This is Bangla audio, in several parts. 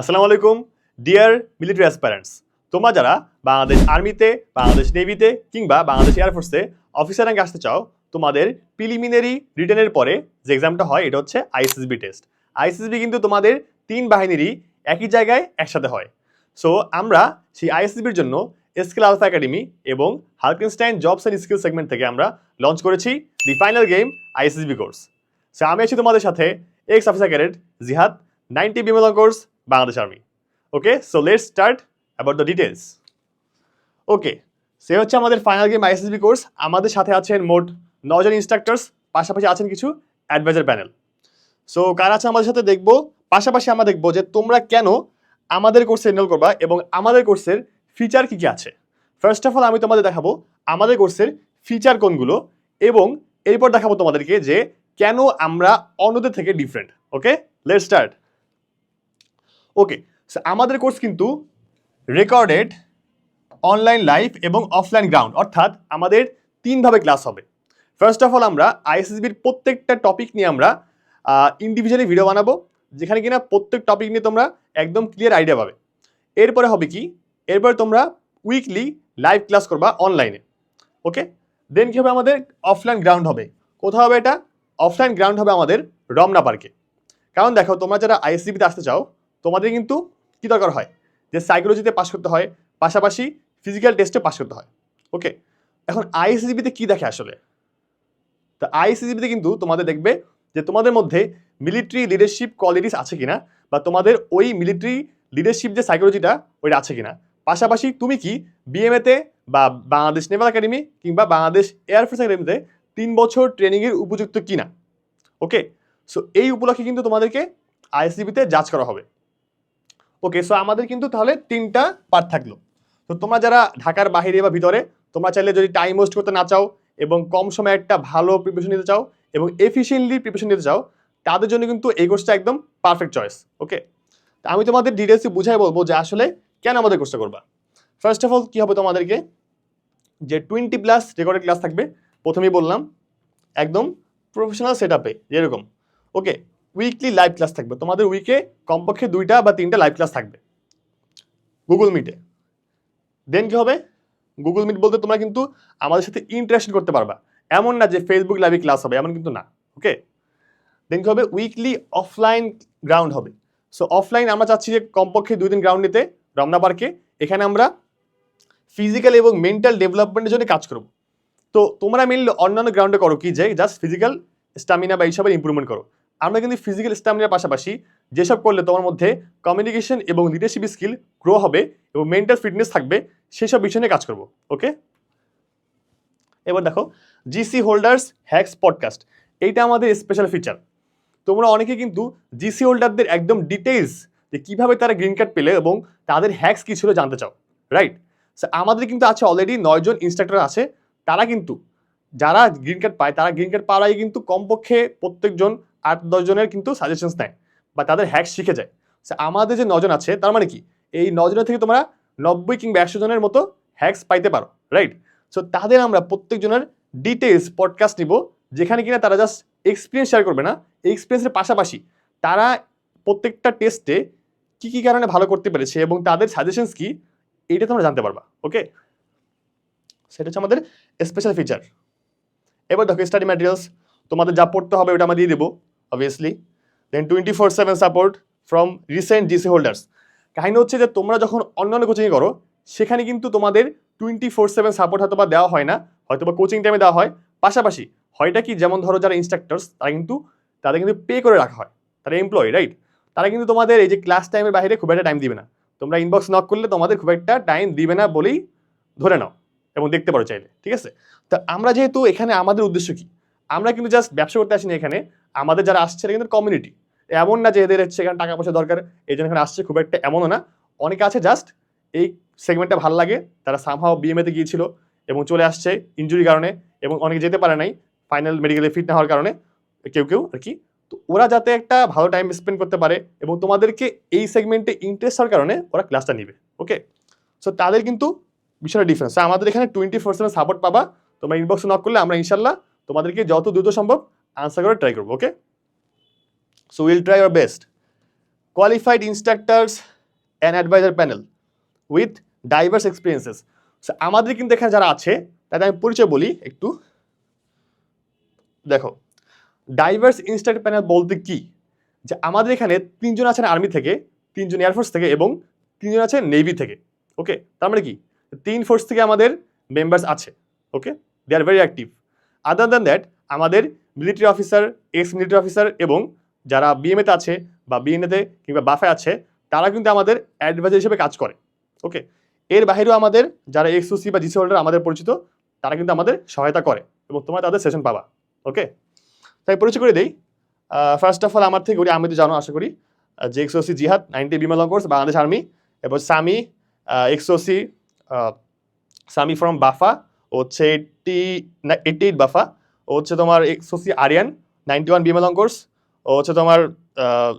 আসসালামু আলাইকুম, ডিয়ার মিলিটারি অ্যাসপারেন্টস। তোমরা যারা বাংলাদেশ আর্মিতে, বাংলাদেশ নেভিতে কিংবা বাংলাদেশ এয়ারফোর্সে অফিসার র্যাঙ্ক আসতে চাও, তোমাদের প্রিলিমিনারি রিটার্নের পরে যে এক্সামটা হয়, এটা হচ্ছে আইসিসবি টেস্ট আইসিসবি কিন্তু তোমাদের তিন বাহিনীরই একই জায়গায় একসাথে হয়। সো আমরা সেই আইএসসিবির জন্য স্কিল আলফা একাডেমি এবং হালকেনস্টাইন জবস অ্যান্ড স্কিল সেগমেন্ট থেকে আমরা লঞ্চ করেছি the final game ISCB course so আমি আছি তোমাদের সাথে ex officer cadet Jihad ninety বিমলন course Bangladesh army okay so let's start about the details okay সে হচ্ছে আমাদের ফাইনাল গেম আইএসএসবি কোর্স আমাদের সাথে আছেন মোট নজন ইনস্ট্রাক্টরস পাশাপাশি আছেন কিছু অ্যাডভাইজার প্যানেল সো কারা আছে আমাদের সাথে দেখব? পাশাপাশি আমরা দেখব যে তোমরা কেন আমাদের কোর্সে এনরোল করবা এবং আমাদের কোর্সের ফিচার কী কী আছে। ফার্স্ট অফ অল আমি তোমাদের দেখাবো আমাদের কোর্সের ফিচার কোনগুলো এবং এরপর দেখাবো তোমাদেরকে যে কেন আমরা অন্যদের থেকে different okay let start okay আমাদের কোর্স কিন্তু রেকর্ডেড অনলাইন লাইভ এবং অফলাইন গ্রাউন্ড অর্থাৎ আমাদের তিনভাবে ক্লাস হবে। ফার্স্ট অফ অল আমরা আইএসএসবির প্রত্যেকটা টপিক নিয়ে আমরা ইন্ডিভিজুয়ালি ভিডিও বানাবো, যেখানে কিনা প্রত্যেক টপিক নিয়ে তোমরা একদম ক্লিয়ার আইডিয়া পাবে। এরপরে হবে কি? এরপরে তোমরা উইকলি লাইভ ক্লাস করবা অনলাইনে ওকে দেন কী হবে আমাদের? অফলাইন গ্রাউন্ড হবে। কোথাও হবে এটা? অফলাইন গ্রাউন্ড হবে আমাদের রমনা পার্কে কারণ দেখো, তোমরা যারা আইএসসিবিতে আসতে চাও তোমাদের কিন্তু কী দরকার হয়? যে সাইকোলজিতে পাশ করতে হয়, পাশাপাশি ফিজিক্যাল টেস্টে পাশ করতে হয় ওকে এখন আইএসসিবিতে কী দেখে আসলে? তা আইএসসিবিতে কিন্তু তোমাদের দেখবে যে তোমাদের মধ্যে মিলিটারি লিডারশিপ কোয়ালিটিস আছে কিনা, বা তোমাদের ওই মিলিটারি লিডারশিপ যে সাইকোলজিটা ওইটা আছে কিনা? পাশাপাশি তুমি কি বিএমএতে বা বাংলাদেশ নেভাল একাডেমি কিংবা বাংলাদেশ এয়ারফোর্স একাডেমিতে তিন বছর ট্রেনিংয়ের উপযুক্ত কিনা? ওকে সো এই উপলক্ষে কিন্তু তোমাদেরকে আইএসসিবিতে জাজ করা হবে। ওকে সো আমাদের কিন্তু তাহলে তিনটা পার্ট থাকল। তো তোমরা যারা ঢাকার বাইরে বা ভিতরে, তোমরা চাইলে যদি টাইম ওয়েস্ট করতে না চাও এবং কম সময়ে একটা ভালো প্রিপারেশন নিতে চাও এবং এফিসিয়েন্টলি প্রিপারেশন নিতে চাও, তাদের জন্য কিন্তু এই কোর্সটা একদম পারফেক্ট চয়েস ওকে তা আমি তোমাদের ডিটেলসে বুঝাই বলব যে আসলে কেন আমাদের কোর্সটা করবা। ফার্স্ট অফ অল কী হবে তোমাদেরকে? যে টোয়েন্টি প্লাস রেকর্ডেড ক্লাস থাকবে, প্রথমেই বললাম, একদম প্রফেশনাল সেট আপে যেরকম ওকে উইকলি লাইভ ক্লাস থাকবে। তোমাদের উইকে কমপক্ষে দুইটা বা তিনটা লাইভ ক্লাস থাকবে। গুগল মিটে দেন কি হবে? গুগল মিট বলতে তোমরা কিন্তু আমাদের সাথে ইন্টারাকশন করতে পারবা। এমন না যে ফেসবুক লাইভে ক্লাস হবে, এমন কিন্তু না ওকে দেন কি হবে? উইকলি অফলাইন গ্রাউন্ড হবে। সো অফলাইন আমরা চাচ্ছি যে কমপক্ষে দুই দিন গ্রাউন্ড নিতে রমনা পার্কে এখানে আমরা ফিজিক্যাল এবং মেন্টাল ডেভেলপমেন্টের জন্য কাজ করব। তো তোমরা মেনলি অন্যান্য গ্রাউন্ডে করো কি যে জাস্ট ফিজিক্যাল স্টামিনা বা এইসবের ইম্প্রুভমেন্ট করো। আমরা কিন্তু ফিজিক্যাল স্টামিনার পাশাপাশি যেসব করলে তোমার মধ্যে কমিউনিকেশন এবং লিডারশিপ স্কিল গ্রো হবে এবং মেন্টাল ফিটনেস থাকবে, সেসব বিষয় নিয়ে কাজ করব ওকে এবার দেখো জিসি হোল্ডার্স হ্যাক্স পডকাস্ট এইটা আমাদের স্পেশাল ফিচার তোমরা অনেকে কিন্তু জিসি হোল্ডারদের একদম ডিটেলস যে কীভাবে তারা গ্রিন কার্ড পেলে এবং তাদের হ্যাক্স কী ছিল জানতে চাও রাইট আমাদের কিন্তু আছে অলরেডি নয়জন ইনস্ট্রাক্টর আছে, তারা কিন্তু, যারা গ্রিন কার্ড পায়, তারা গ্রিন কার্ড পাওয়ার আগে কিন্তু কমপক্ষে প্রত্যেকজন আট দশজনের কিন্তু সাজেশনস নেয়, বা তাদের হ্যাক্স শিখে যায়। আমাদের যে নজন আছে, তার মানে কি? এই নজনের থেকে তোমরা নব্বই কিংবা একশো জনের মতো হ্যাক্স পাইতে পারো রাইট সো তাদের আমরা প্রত্যেকজনের ডিটেলস পডকাস্ট নিব, যেখানে কিনা তারা জাস্ট এক্সপিরিয়েন্স শেয়ার করবে না। এক্সপিরিয়েন্সের পাশাপাশি তারা প্রত্যেকটা টেস্টে কী কী কারণে ভালো করতে পেরেছে এবং তাদের সাজেশনস কি, এইটা তোমরা জানতে পারবা ওকে সেটা হচ্ছে আমাদের স্পেশাল ফিচার এবার দেখো স্টাডি ম্যাটেরিয়ালস তোমাদের যা পড়তে হবে ওটা আমরা দিয়ে দেবো। Obviously then twenty four seven support from recent GC holders কাহিনী হচ্ছে যে তোমরা যখন অন্যান্য কোচিং করো সেখানে কিন্তু তোমাদের টোয়েন্টি ফোর সেভেন সাপোর্ট হয়তো বা দেওয়া হয় না হয়তো বা কোচিং টাইমে দেওয়া হয় পাশাপাশি হয়টা কি যেমন ধরো যারা ইনস্ট্রাক্টরস তারা কিন্তু তাদের কিন্তু পে করে রাখা হয় তারা এমপ্লয়ি রাইট তারা কিন্তু তোমাদের এই যে ক্লাস টাইমের বাইরে খুব একটা টাইম দিবে না তোমরা ইনবক্স নক করলে তোমাদের খুব একটা টাইম দিবে না বলেই ধরে নাও এবং দেখতে পারো চাইলে, ঠিক আছে? তা আমরা যেহেতু এখানে আমাদের উদ্দেশ্য কি? আমরা কিন্তু জাস্ট ব্যবসা করতে আসিনি এখানে। আমাদের যারা আসছে কিন্তু কমিউনিটি এমন না যে এদের হচ্ছে এখানে টাকা পয়সা দরকার, এই জন্য এখানে আসছে খুব একটা এমনও না। অনেকে আছে জাস্ট এই সেগমেন্টটা ভালো লাগে, তারা সামহাও বিএমএতে গিয়েছিল এবং চলে আসছে ইঞ্জুরির কারণে এবং অনেকে যেতে পারে নাই ফাইনাল মেডিকেলে ফিট না হওয়ার কারণে, কেউ কেউ আর কি। তো ওরা যাতে একটা ভালো টাইম স্পেন্ড করতে পারে এবং তোমাদেরকে এই সেগমেন্টে ইন্টারেস্ট হওয়ার কারণে ওরা ক্লাসটা নিবে ওকে সো তাদের কিন্তু বিষয়টা ডিফারেন্স আমাদের এখানে টোয়েন্টি ফোর সাপোর্ট পাবা, তোমরা ইনবক্সে নক করলে আমরা ইনশাল্লাহ তোমাদেরকে যত দ্রুত সম্ভব আনসার করে ট্রাই করব okay so will try your best qualified instructors and advisor panel with diverse experiences so আমাদের কিন্তু এখানে যারা আছে, তাদের আমি পরিচয় বলি একটু। দেখো ডাইভার্স ইনস্ট্রাক্টর প্যানেল বলতে কি? যে আমাদের এখানে তিনজন আছেন আর্মি থেকে, তিনজন এয়ারফোর্স থেকে এবং তিনজন আছেন নেভি থেকে ওকে তার মানে কি? তিন ফোর্স থেকে আমাদের মেম্বার্স আছে okay they are very active other than that আমাদের military officer ex military officer এবং যারা বিএমএতে আছে বা বিএনএতে কিংবা বাফে আছে, তারা কিন্তু আমাদের অ্যাডভাইজার হিসেবে কাজ করে ওকে এর বাইরেও আমাদের যারা এক্সওসি বা জিসি হোল্ডার আমাদের পরিচিত, তারা কিন্তু আমাদের সহায়তা করে এবং তোমরা তাদের সেশন পাবা ওকে তাই পরিচয় করে দেই ফার্স্ট অফ অল আমার থেকে করি আমি তো জানো, আশা করি যে এক্সওসি জিহাদ নাইনটি বিমল কোর্স বাংলাদেশ আর্মি এবং Sami ex OC Sami from BAFA হচ্ছে এইটটি এইটটি এইট বাফা। ও হচ্ছে তোমার ex OC Ariyan ninety one Bimal course ও হচ্ছে তোমার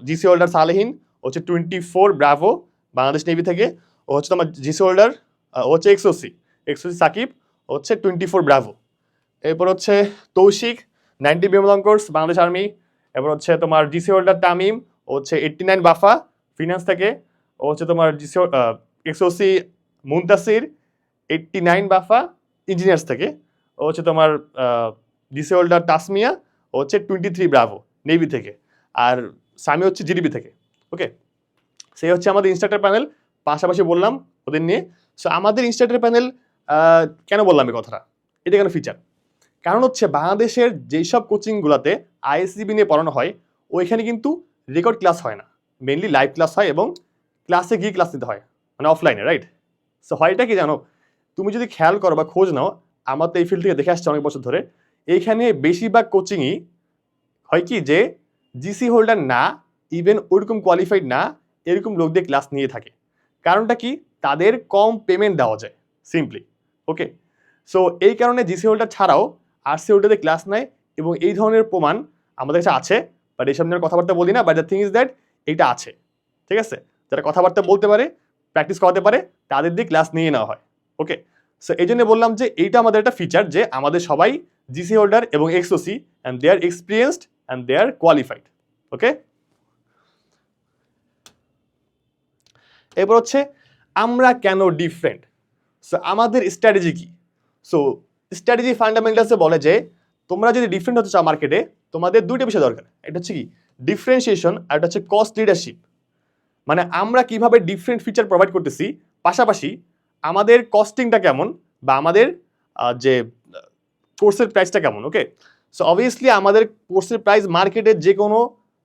জিসি হোল্ডার সালেহিন। ও হচ্ছে twenty four bravo Bangladesh navy থেকে। ও হচ্ছে তোমার জিসি হোল্ডার ও হচ্ছে এক্সওসি এক্সওসি সাকিব। হচ্ছে টোয়েন্টি ফোর ব্রাভো এরপর হচ্ছে তৌশিক নাইনটি বিমল কোর্স বাংলাদেশ আর্মি এরপর হচ্ছে তোমার জিসি হোল্ডার তামিম। ও হচ্ছে এইটটি নাইন বাফা ফিনান্স থেকে। ও হচ্ছে তোমার GC ex OC Muntasir eighty nine BAFA. Engineers থেকে। ও হচ্ছে তোমার ডিসি হোল্ডার তাসমিয়া ও হচ্ছে টোয়েন্টি থ্রি ব্রাভো নেভি থেকে। আর সামি হচ্ছে জিডিবি থেকে ওকে সেই হচ্ছে আমাদের ইনস্ট্রাক্টর প্যানেল পাশাপাশি বললাম ওদের নিয়ে। সো আমাদের ইনস্ট্রাক্টর প্যানেল কেন বললাম এই কথাটা? এটা কেন ফিচার কারণ হচ্ছে বাংলাদেশের যেসব কোচিংগুলোতে আইএসসিবি নিয়ে পড়ানো হয়, ওইখানে কিন্তু রেকর্ড ক্লাস হয় না। মেনলি লাইভ ক্লাস হয় এবং ক্লাসে গিয়ে ক্লাস নিতে হয় মানে অফলাইনে রাইট সো হয়টা কি জানো? তুমি যদি খেয়াল করো বা খোঁজ নাও, আমার তো এই ফিল্ড থেকে দেখে আসছে অনেক বছর ধরে এইখানে বেশিরভাগ কোচিংই হয় কি যে জিসি হোল্ডার না ইভেন ওরকম কোয়ালিফাইড না, এরকম লোক দিয়ে ক্লাস নিয়ে থাকে। কারণটা কি? তাদের কম পেমেন্ট দেওয়া যায় সিম্পলি ওকে সো এই কারণে জিসি হোল্ডার ছাড়াও আরসি হোল্ডারে ক্লাস নেয় এবং এই ধরনের প্রমাণ আমাদের কাছে আছে বাট এইসব নিয়ে কথাবার্তা বলি না but the thing is that এইটা আছে, ঠিক আছে? যারা কথাবার্তা বলতে পারে প্র্যাকটিস করাতে পারে, তাদের দিয়ে ক্লাস নিয়ে নেওয়া হয়। ওকে সো এই জন্য বললাম যে এইটা আমাদের একটা ফিচার যে আমাদের সবাই জিসি হোল্ডার এবং ex OC and they are experienced and they are qualified okay এরপর হচ্ছে আমরা কেন ডিফারেন্ট সো আমাদের স্ট্র্যাটেজি কি? সো স্ট্র্যাটেজি ফান্ডামেন্টালসে বলে যে তোমরা যদি ডিফারেন্ট হতে চাও মার্কেটে তোমাদের দুইটা বিষয় দরকার। এটা হচ্ছে কি? ডিফারেন্সিয়েশন আর এটা হচ্ছে কস্ট লিডারশিপ মানে আমরা কীভাবে ডিফারেন্ট ফিচার প্রোভাইড করতেছি, পাশাপাশি আমাদের কস্টিংটা কেমন বা আমাদের যে কোর্সের প্রাইসটা কেমন ওকে সো অবভিয়াসলি আমাদের কোর্সের প্রাইস মার্কেটে যে কোনো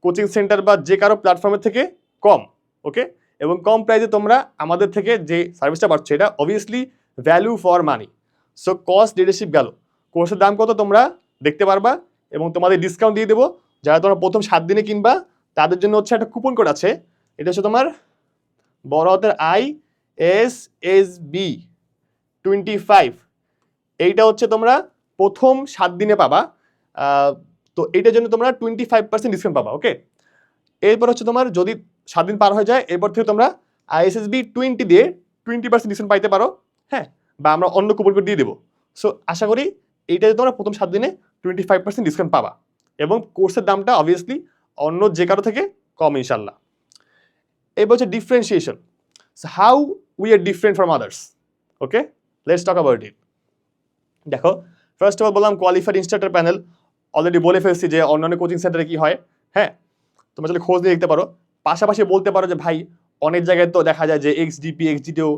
কোচিং সেন্টার বা যে কারও প্ল্যাটফর্মের থেকে কম ওকে এবং কম প্রাইসে তোমরা আমাদের থেকে যে সার্ভিসটা পাচ্ছ এটা obviously value for money so cost leadership গেল। কোর্সের দাম কত তোমরা দেখতে পারবা এবং তোমাদের ডিসকাউন্ট দিয়ে দেবো। যারা তোমরা প্রথম সাত দিনে কিনবা, তাদের জন্য হচ্ছে একটা কুপন কোড আছে। এটা হচ্ছে তোমার বড় হাতের I S S B twenty five এইটা হচ্ছে তোমরা প্রথম সাত দিনে পাবা। তো এইটার জন্য তোমরা টোয়েন্টি ফাইভ পার্সেন্ট ডিসকাউন্ট পাবা ওকে এরপর হচ্ছে তোমার যদি সাত দিন পার হয়ে যায়, এরপর থেকে তোমরা আইএসএসবি টোয়েন্টি দিয়ে টোয়েন্টি পার্সেন্ট ডিসকাউন্ট পাইতে পারো হ্যাঁ? বা আমরা অন্য কুপন কোড দিয়ে দেবো। সো আশা করি এইটাতে তোমরা প্রথম সাত দিনে টোয়েন্টি ফাইভ পার্সেন্ট ডিসকাউন্ট পাবা। এবং কোর্সের দামটা অবভিয়াসলি অন্য যে কারও থেকে কম ইনশাল্লাহ এবার হচ্ছে differentiation how we are different from others okay let's talk about it দেখো ফার্স্ট অফ অল বললাম কোয়ালিফাইড ইনস্ট্রাক্টর প্যানেল অলরেডি বলে ফেলছি যে অন্যান্য কোচিং সেন্টারে কি হয়। হ্যাঁ তোমরা যদি খোঁজ নিয়ে দেখতে পারো। পাশাপাশি বলতে পারো যে ভাই, অনেক জায়গায় তো দেখা যায় যে এক্স ডিপি এক্স ডিটিও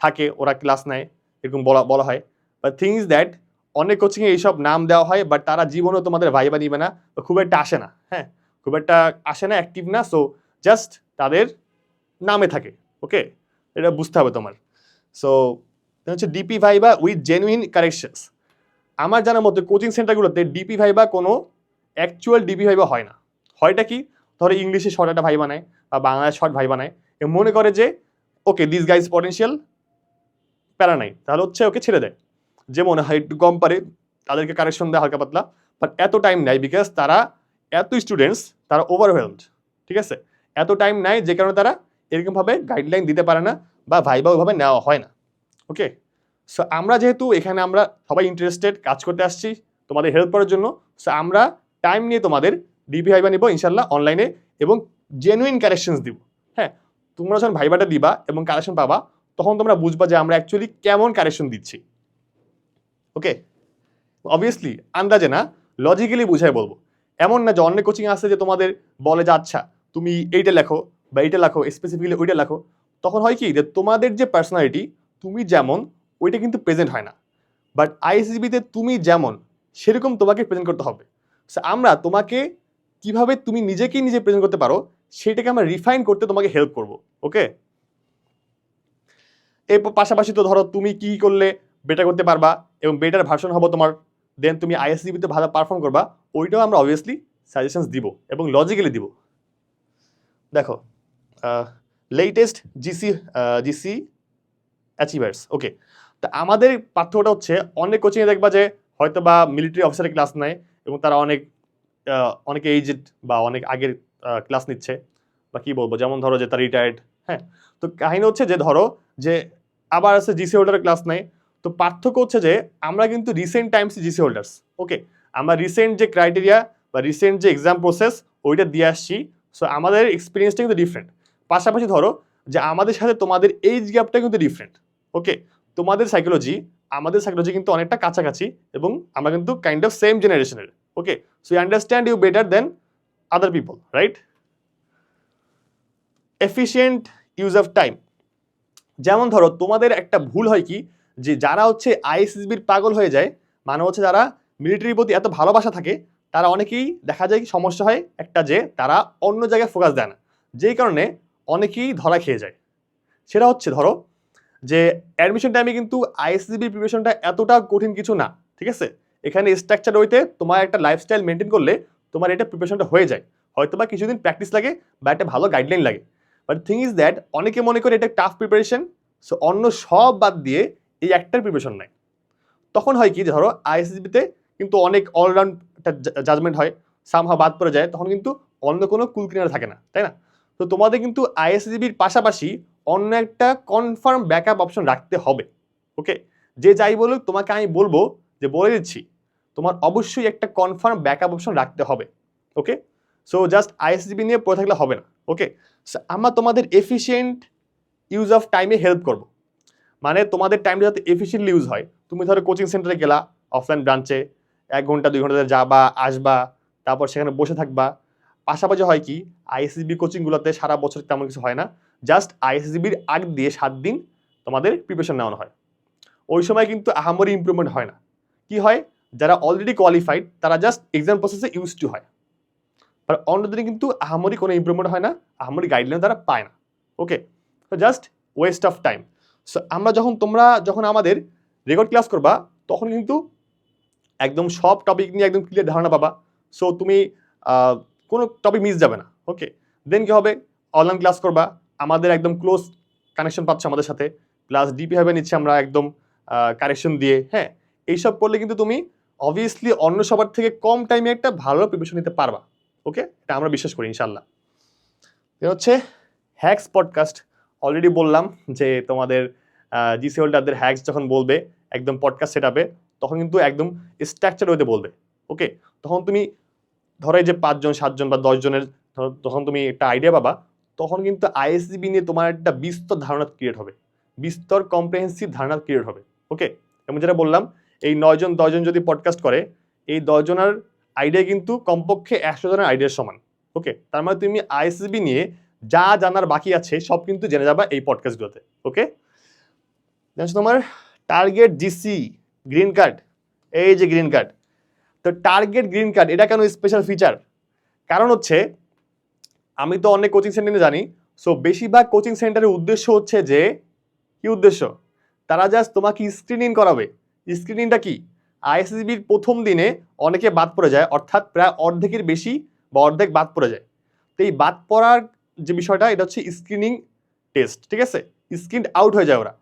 থাকে, ওরা ক্লাস নেয়, এরকম বলা বলা হয়। বাট থিং ইজ দ্যাট অনেক কোচিংয়ে এইসব নাম দেওয়া হয় বাট তারা জীবনেও তোমাদের ভাইবা নিবে না খুব একটা আসে না। হ্যাঁ খুব একটা আসে না অ্যাক্টিভ না সো জাস্ট তাদের নামে থাকে ওকে এটা বুঝতে হবে তোমার। সো হচ্ছে DP viva with genuine corrections আমার জানার মতে কোচিং সেন্টারগুলোতে ডিপি ভাইবা কোনো অ্যাকচুয়াল ডিপি ভাইবা হয় না। হয়টা কি? ধরো ইংলিশে শর্ট একটা ভাই বানায় বা বাংলায় শর্ট ভাই বানায় এ মনে করে যে ওকে দিস গাইজ পটেন্সিয়াল প্যারা নাই তাহলে হচ্ছে ওকে ছেড়ে দেয়। যে মনে হয় একটু কম পারে, তাদেরকে কারেকশন দেয় হালকা পাতলা। বাট এত টাইম নেয় বিকজ তারা, এত স্টুডেন্টস তারা ওভারওয়েলড ঠিক আছে? এত টাইম নেয় যে কারণে তারা এরকমভাবে গাইডলাইন দিতে পারে না বা ভাইবা ওইভাবে নেওয়া হয় না। ওকে সো আমরা যেহেতু এখানে আমরা সবাই ইন্টারেস্টেড কাজ করতে আসছি তোমাদের হেল্প করার জন্য সো আমরা টাইম নিয়ে তোমাদের ডিপি ভাইবা নিব ইনশাল্লাহ অনলাইনে এবং জেনুইন কারেকশনস দিব। হ্যাঁ তোমরা যখন ভাইবাটা দিবা এবং কারেকশন পাবা, তখন তোমরা বুঝবা যে আমরা অ্যাকচুয়ালি কেমন কারেকশন দিচ্ছি। ওকে অবভিয়াসলি আন্দাজে না লজিক্যালি বুঝাই বলব। এমন না যে অন্য কোচিং আছে যে তোমাদের বলে যে আচ্ছা তুমি এইটা লেখো বা এইটা লেখো স্পেসিফিক্যালি ওইটা লেখো তখন হয় কি যে তোমাদের যে পার্সোনালিটি তুমি যেমন ওইটা কিন্তু প্রেজেন্ট হয় না। বাট আইএসবিতে তুমি যেমন সেরকম তোমাকে প্রেজেন্ট করতে হবে। So, আমরা তোমাকে কীভাবে তুমি নিজেকেই নিজে প্রেজেন্ট করতে পারো সেটাকে আমরা রিফাইন করতে তোমাকে হেল্প করব ওকে এরপর পাশাপাশি তো ধরো তুমি কি করলে বেটার করতে পারবা এবং বেটার ভার্সন হব তোমার দেন তুমি আইএসসিবিতে ভালো পারফর্ম করবা ওইটাও আমরা অবভিয়াসলি সাজেশনস দিব এবং লজিক্যালি দিব। দেখো latest GC GC achievers okay তা আমাদের পার্থক্যটা হচ্ছে অনেক কোচিংয়ে দেখবা যে হয়তো বা মিলিটারি অফিসারের ক্লাস নেয় এবং তারা অনেক অনেকে এইজেড বা অনেক আগের ক্লাস নিচ্ছে বা কী বলব, যেমন ধরো যে তার রিটায়ার্ড হ্যাঁ। তো কাহিনী হচ্ছে যে ধরো যে আবার আছে জিসি হোল্ডারের ক্লাস নেয় তো পার্থক্য হচ্ছে যে আমরা কিন্তু recent times GC holders okay আমরা রিসেন্ট যে ক্রাইটেরিয়া বা রিসেন্ট যে এক্সাম প্রসেস ওইটা দিয়ে আসছি সো আমাদের এক্সপিরিয়েন্সটা কিন্তু ডিফারেন্ট পাশাপাশি ধরো যে আমাদের সাথে তোমাদের এইজ গ্যাপটা কিন্তু ডিফারেন্ট ওকে তোমাদের সাইকোলজি আমাদের সাইকোলজি কিন্তু অনেকটা কাছাকাছি এবং আমরা কিন্তু কাইন্ড অফ সেম জেনারেশনের okay so you understand you better then other people right efficient use of time যেমন ধরো, তোমাদের একটা ভুল হয় কি? যে যারা হচ্ছে আইএসএসবির পাগল হয়ে যায় মানে হচ্ছে যারা মিলিটারির প্রতি এত ভালোবাসা থাকে, তারা অনেকেই দেখা যায় কি সমস্যা হয় একটা যে তারা অন্য জায়গায় ফোকাস দেয় না। যেই কারণে অনেকেই ধরা খেয়ে যায়। সেটা হচ্ছে ধরো যে অ্যাডমিশন টাইমে কিন্তু আইএসসিবির প্রিপারেশনটা এতটা কঠিন কিছু না, ঠিক আছে? এখানে স্ট্রাকচার হইতে তোমার একটা লাইফস্টাইল মেনটেন করলে তোমার এটা প্রিপারেশনটা হয়ে যায়। হয়তো বা কিছুদিন প্র্যাকটিস লাগে বা একটা ভালো গাইডলাইন লাগে। বাট থিং ইজ দ্যাট অনেকে মনে করে এটা টাফ প্রিপারেশন সো অন্য সব বাদ দিয়ে এই একটার প্রিপারেশন নেয় তখন হয় কি ধরো আইএসসিবিতে কিন্তু অনেক অলরাউন্ড একটা জাজমেন্ট হয়। সামহা বাদ পড়ে যায়, তখন কিন্তু অন্য কোনো কুল কিনার থাকে না, তাই না? তো তোমাদের কিন্তু আইএসসিবির পাশাপাশি অন্য একটা কনফার্ম ব্যাকআপ অপশন রাখতে হবে ওকে যে যাই বলুক, তোমাকে আমি বলব যে বলে দিচ্ছি, তোমার অবশ্যই একটা কনফার্ম ব্যাকআপ অপশন রাখতে হবে ওকে সো জাস্ট আইএসসিবি নিয়ে পড়ে থাকলে হবে না ওকে আমরা তোমাদের এফিসিয়েন্ট ইউজ অফ টাইমে হেল্প করব। মানে তোমাদের টাইমটা যাতে এফিসিয়েন্টলি ইউজ হয়। তুমি ধরো কোচিং সেন্টারে গেলা অফলাইন ব্রাঞ্চে এক ঘণ্টা, দুই ঘণ্টা যাবা, আসবা, তারপর সেখানে বসে থাকবা পাশাপাশি হয় কি আইএসসিবি কোচিংগুলোতে সারা বছর তেমন কিছু হয় না জাস্ট আইএসসিবির আগ দিয়ে সাত দিন তোমাদের প্রিপারেশন নেওয়ানো হয়। ওই সময় কিন্তু আহামরি ইমপ্রুভমেন্ট হয় না। কি হয়, যারা অলরেডি কোয়ালিফাইড তারা জাস্ট এক্সাম প্রসেসে ইউজ টু হয়। আর অন্য দিনে কিন্তু আহামরি কোনো ইমপ্রুভমেন্ট হয় না, আহামরি গাইডলাইন তারা পায় না। ওকে তো just waste of time so আমরা যখন তোমরা, যখন আমাদের রেকর্ড ক্লাস করবা, তখন কিন্তু একদম সব টপিক নিয়ে একদম ক্লিয়ার ধারণা পাবা। সো তুমি কোনো টপিক মিস যাবে না ওকে দেন কি হবে? অনলাইন ক্লাস করবা, আমাদের একদম ক্লোজ কানেকশন পাচ্ছে আমাদের সাথে প্লাস ডিপি হবে নিচ্ছে আমরা একদম কারেকশন দিয়ে হ্যাঁ? এইসব করলে কিন্তু তুমি অবভিয়াসলি অন্য সবার থেকে কম টাইমে একটা ভালো প্রিপারেশন নিতে পারবা ওকে এটা আমরা বিশ্বাস করি ইনশাল্লাহ হচ্ছে হ্যাক্স পডকাস্ট অলরেডি বললাম যে তোমাদের জিসি হোল্ডারদের হ্যাক্স যখন বলবে, একদম পডকাস্ট সেট তখন কিন্তু একদম স্ট্রাকচার হইতে বলবে ওকে তখন তুমি ধরো এই যে পাঁচজন, সাতজন বা দশজনের তখন তুমি একটা আইডিয়া পাবা, তখন কিন্তু আইএসসিবি নিয়ে তোমার একটা বিস্তর ধারণা ক্রিয়েট হবে। বিস্তর কম্প্রিহেন্সিভ ধারণা ক্রিয়েট হবে ওকে এবং যেটা বললাম, এই নয়জন, দশজন যদি পডকাস্ট করে, এই দশজনের আইডিয়া কিন্তু কমপক্ষে একশো জনের আইডিয়ার সমান ওকে তার মানে তুমি আইএসসিবি নিয়ে যা জানার বাকি আছে, সব কিন্তু জেনে যাবা এই পডকাস্টগুলোতে ওকে জানছো তোমার টার্গেট জিসি গ্রিন কার্ড এই যে গ্রিন কার্ড তো টার্গেট গ্রিন কার্ড এটা কেন স্পেশাল ফিচার কারণ হচ্ছে, আমি তো অনেক কোচিং সেন্টারে জানি সো বেশিরভাগ কোচিং সেন্টারের উদ্দেশ্য হচ্ছে যে, কি উদ্দেশ্য? তারা জাস্ট তোমাকে স্ক্রিনিং করাবে। স্ক্রিনিংটা কি? আইএসসিবির প্রথম দিনে অনেকে বাদ পড়ে যায়, অর্থাৎ প্রায় অর্ধেকের বেশি বা অর্ধেক বাদ পড়ে যায়। তো এই বাদ পড়ার যে বিষয়টা, এটা হচ্ছে স্ক্রিনিং টেস্ট ঠিক আছে? স্ক্রিন আউট হয়ে যায় ওরা।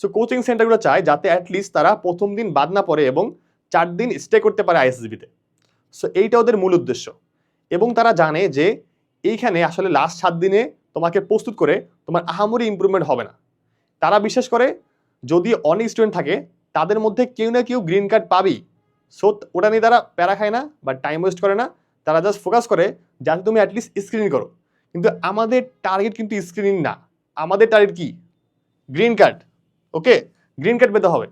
সো কোচিং সেন্টারগুলো চায় যাতে অ্যাটলিস্ট তারা প্রথম দিন বাদ না পড়ে এবং চার দিন স্টে করতে পারে আইএসসিবিতে সো এইটা ওদের মূল উদ্দেশ্য। এবং তারা জানে যে এইখানে আসলে লাস্ট সাত দিনে তোমাকে প্রস্তুত করে তোমার আহামরি ইমপ্রুভমেন্ট হবে না। তারা বিশ্বাস করে, যদি অনেক স্টুডেন্ট থাকে, তাদের মধ্যে কেউ না কেউ গ্রিন কার্ড পাবেই। সো ওটা নিয়ে তারা প্যারা খায় না বা টাইম ওয়েস্ট করে না। তারা জাস্ট ফোকাস করে, যাতে তুমি অ্যাটলিস্ট স্ক্রিনিং করো। কিন্তু আমাদের টার্গেট কিন্তু স্ক্রিনিং না। আমাদের টার্গেট কি? Green card okay green card পেতে হবে।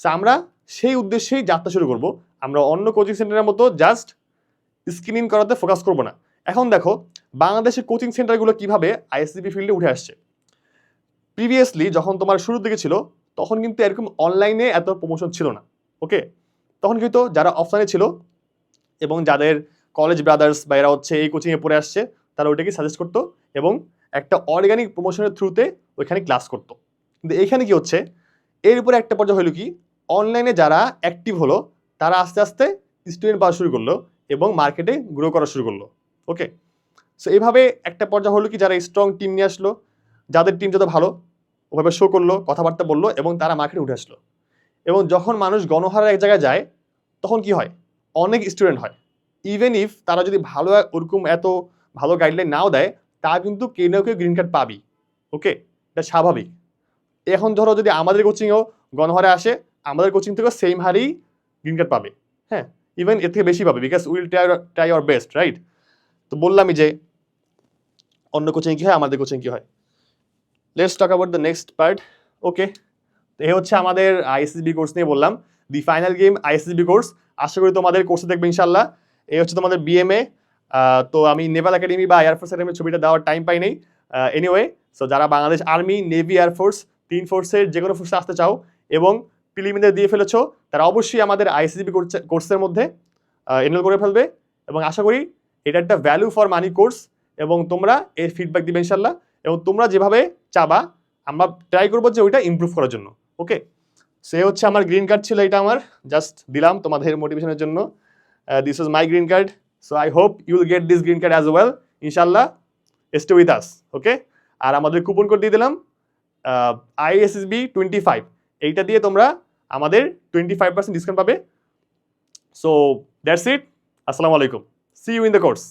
সো আমরা সেই উদ্দেশ্যেই যাত্রা শুরু করব। আমরা অন্য কোচিং সেন্টারের মতো জাস্ট স্ক্রিনিং করাতে ফোকাস করব না। এখন দেখো, বাংলাদেশের কোচিং সেন্টারগুলো কীভাবে আইএসসিপি ফিল্ডে উঠে আসছে। প্রিভিয়াসলি যখন তোমার শুরুর দিকে ছিল, তখন কিন্তু এরকম অনলাইনে এত প্রমোশন ছিল না ওকে তখন কিন্তু যারা অফলাইনে ছিল এবং যাদের কলেজ ব্রাদার্স বা এরা হচ্ছে এই কোচিংয়ে পড়ে আসছে, তারা ওইটাকে সাজেস্ট করতো এবং একটা অর্গানিক প্রমোশনের থ্রুতে ওইখানে ক্লাস করতো। কিন্তু এইখানে কি হচ্ছে? এর উপরে একটা পর্যায়ে হলো কি? অনলাইনে যারা অ্যাক্টিভ হলো, তারা আস্তে আস্তে স্টুডেন্ট পাওয়া শুরু করল এবং মার্কেটে গ্রো করা শুরু করল। ওকে সো এইভাবে একটা পর্যায়ে হলো কি, যারা স্ট্রং টিম নিয়ে আসলো, যাদের টিম যত ভালো, ওভাবে শো করল, কথাবার্তা বলল এবং তারা মার্কেটে উঠে আসলো। এবং যখন মানুষ গণহারে এক জায়গায় যায়, তখন কি হয়? অনেক স্টুডেন্ট হয়। ইভেন ইফ তারা যদি ভালো ওরকম এত ভালো গাইডলাইন নাও দেয়, তা কিন্তু কেউ না কেউ গ্রিন কার্ড পাবি ওকে এটা স্বাভাবিক। এখন ধরো যদি আমাদের কোচিংয়েও গণহারে আসে আমাদের কোচিং থেকেও সেম হারেই গ্রিন কার্ড পাবে। হ্যাঁ ইভেন এর থেকে বেশি পাবে because will try try our best right তো বললামই যে অন্য কোচিং কি হয়, আমাদের কোচিং কি হয়। Let's talk about the next part okay তো এ হচ্ছে আমাদের আইএসএসবি কোর্স নিয়ে বললাম। The final game ISSB course আশা করি তোমাদের কোর্সে দেখবে ইনশাল্লাহ এ হচ্ছে তোমাদের বিএমএ তো আমি নেভাল একাডেমি বা এয়ারফোর্স একাডেমির ছবিটা দেওয়ার টাইম পাই নেই। এনিওয়ে সো যারা বাংলাদেশ আর্মি নেভি এয়ারফোর্স তিন ফোর্সের যে কোনো ফোর্সে আসতে চাও এবং প্রিলিমিনারি দিয়ে ফেলেছো, তারা অবশ্যই আমাদের আইএসএসবি কোর্সের মধ্যে এনরোল করে ফেলবে এবং আশা করি এটা একটা ভ্যালু ফর মানি কোর্স এবং তোমরা এর ফিডব্যাক দিবে ইনশাল্লাহ এবং তোমরা যেভাবে চাবা, আমরা ট্রাই করব যে ওইটা ইমপ্রুভ করার জন্য ওকে সে হচ্ছে আমার গ্রিন কার্ড ছিল, এটা আমার জাস্ট দিলাম তোমাদের মোটিভেশনের জন্য। This is my green card so I hope you will get this green card as well ইনশাল্লাহ স্টে উইথ আস ওকে আর আমাদের কুপন কোড দিয়ে দিলাম আইএসএসবি টোয়েন্টি ফাইভ এইটা দিয়ে তোমরা আমাদের টোয়েন্টি ফাইভ পার্সেন্ট ডিসকাউন্ট পাবে। সো দ্যাটস ইট আসসালামু আলাইকুম see you in the course